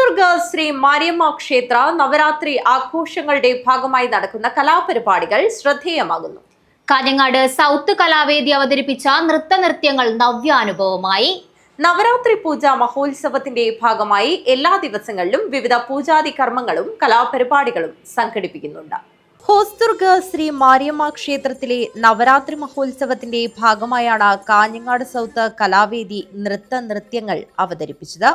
ഹോസ്ദുർഗ് ശ്രീ മാരിയമ്മ ക്ഷേത്ര നവരാത്രി ആഘോഷങ്ങളുടെ ഭാഗമായി നടക്കുന്ന കലാപരിപാടികൾ ശ്രദ്ധേയമാകുന്നു. കാഞ്ഞങ്ങാട് സൗത്ത് കലാവേദി അവതരിപ്പിച്ച നൃത്തനൃത്യങ്ങൾ നവ്യാനുഭവമായി. നവരാത്രി പൂജ മഹോത്സവത്തിന്റെ ഭാഗമായി എല്ലാ ദിവസങ്ങളിലും വിവിധ പൂജാതി കർമ്മങ്ങളും കലാപരിപാടികളും സംഘടിപ്പിക്കുന്നുണ്ട്. ഹോസ്ദുർഗ് ശ്രീ മാരിയമ്മ ക്ഷേത്രത്തിലെ നവരാത്രി മഹോത്സവത്തിന്റെ ഭാഗമായാണ് കാഞ്ഞങ്ങാട് സൗത്ത് കലാവേദി നൃത്ത നൃത്യങ്ങൾ അവതരിപ്പിച്ചത്.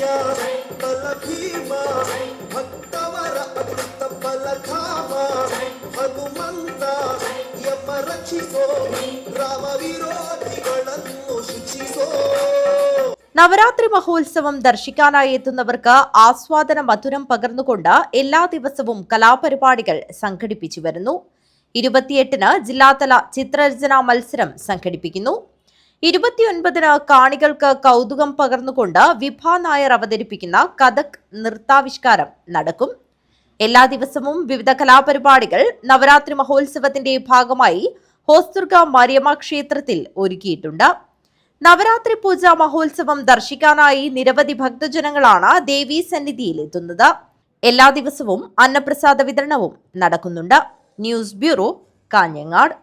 ಆಂಜನೇಯ ಬಲ ಭೀಮ ಭಕ್ತವರ ಅಮೃತ ಬಲಧಾಮ ಹನುಮಂತ ಯಮ ರಕ್ಷಿಸೋ ರಾಮ ವಿರೋಧಿಗಳನ್ನು ಶಿಕ್ಷಿಸೋ നവരാത്രി മഹോത്സവം ദർശിക്കാനായി എത്തുന്നവർക്ക് ആസ്വാദന മധുരം പകർന്നുകൊണ്ട് എല്ലാ ദിവസവും കലാപരിപാടികൾ സംഘടിപ്പിച്ചു വരുന്നു ഇരുപത്തിയെട്ടിന് ജില്ലാതല ചിത്രരചനാ മത്സരം സംഘടിപ്പിക്കുന്നു ഇരുപത്തിയൊൻപതിന് കാണികൾക്ക് കൗതുകം പകർന്നുകൊണ്ട് വിഭ നായർ അവതരിപ്പിക്കുന്ന കഥക് നൃത്താവിഷ്കാരം നടക്കും. എല്ലാ ദിവസവും വിവിധ കലാപരിപാടികൾ നവരാത്രി മഹോത്സവത്തിന്റെ ഭാഗമായി ഹോസ്ദുർഗ മരിയമ്മ ക്ഷേത്രത്തിൽ ഒരുക്കിയിട്ടുണ്ട്. നവരാത്രി പൂജ മഹോത്സവം ദർശിക്കാനായി നിരവധി ഭക്തജനങ്ങളാണ് ദേവീ സന്നിധിയിൽ എത്തുന്നത്. എല്ലാ ദിവസവും അന്നപ്രസാദ വിതരണവും നടക്കുന്നുണ്ട്. News bureau Kanhangad.